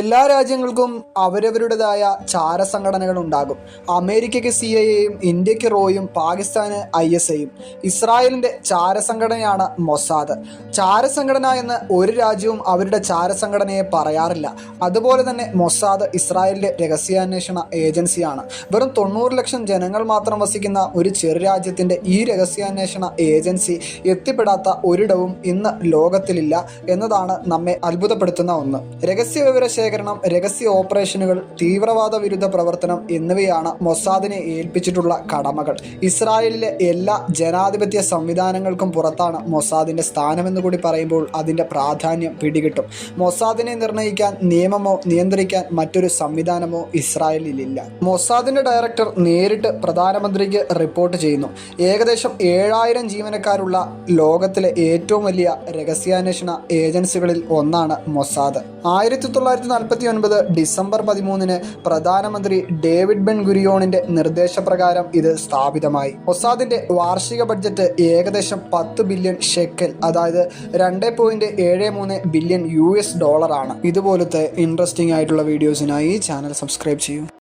എല്ലാ രാജ്യങ്ങൾക്കും അവരവരുടേതായ ചാരസംഘടനകൾ ഉണ്ടാകും. അമേരിക്കയ്ക്ക് സി ഐ എയും ഇന്ത്യയ്ക്ക് റോയും പാകിസ്ഥാന് ഐ എസ് ഐയും ഇസ്രായേലിന്റെ ചാരസംഘടനയാണ് മൊസാദ്. ചാരസംഘടന എന്ന് ഒരു രാജ്യവും അവരുടെ ചാരസംഘടനയെ പറയാറില്ല. അതുപോലെ തന്നെ മൊസാദ് ഇസ്രായേലിന്റെ രഹസ്യാന്വേഷണ ഏജൻസിയാണ്. വെറും തൊണ്ണൂറ് ലക്ഷം ജനങ്ങൾ മാത്രം വസിക്കുന്ന ഒരു ചെറു രാജ്യത്തിന്റെ ഈ രഹസ്യാന്വേഷണ ഏജൻസി എത്തിപ്പെടാത്ത ഒരിടവും ഇന്ന് ലോകത്തിലില്ല എന്നതാണ് നമ്മെ അത്ഭുതപ്പെടുത്തുന്ന ഒന്ന്. രഹസ്യ വിവര ശേഖരണം രഹസ്യ ഓപ്പറേഷനുകൾ തീവ്രവാദ വിരുദ്ധ പ്രവർത്തനം എന്നിവയാണ് മൊസാദിനെ ഏൽപ്പിച്ചിട്ടുള്ള കടമകൾ. ഇസ്രായേലിലെ എല്ലാ ജനാധിപത്യ സംവിധാനങ്ങൾക്കും പുറത്താണ് മൊസാദിന്റെ സ്ഥാനമെന്ന് കൂടി പറയുമ്പോൾ അതിന്റെ പ്രാധാന്യം പിടികിട്ടും. മൊസാദിനെ നിർണയിക്കാൻ നിയമമോ നിയന്ത്രിക്കാൻ മറ്റൊരു സംവിധാനമോ ഇസ്രായേലിലില്ല. മൊസാദിന്റെ ഡയറക്ടർ നേരിട്ട് പ്രധാനമന്ത്രിക്ക് റിപ്പോർട്ട് ചെയ്യുന്നു. ഏകദേശം ഏഴായിരം ജീവനക്കാരുള്ള ലോകത്തിലെ ഏറ്റവും വലിയ രഹസ്യാന്വേഷണ ഏജൻസികളിൽ ഒന്നാണ് മൊസാദ്. ആയിരത്തി തൊള്ളായിരത്തി നാൽപ്പത്തി ഒൻപത് ഡിസംബർ പതിമൂന്നിന് പ്രധാനമന്ത്രി ഡേവിഡ് ബെൻ ഗുരിയോണിന്റെ നിർദ്ദേശപ്രകാരം ഇത് സ്ഥാപിതമായി. മൊസാദിന്റെ വാർഷിക ബഡ്ജറ്റ് ഏകദേശം പത്ത് ബില്യൺ ഷെക്കൽ അതായത് രണ്ട് പോയിന്റ് ഏഴ് മൂന്ന് ബില്യൺ യു എസ് ഡോളറാണ്. ഇതുപോലത്തെ ഇൻട്രസ്റ്റിംഗ് ആയിട്ടുള്ള വീഡിയോസിനായി ചാനൽ സബ്സ്ക്രൈബ് ചെയ്യൂ.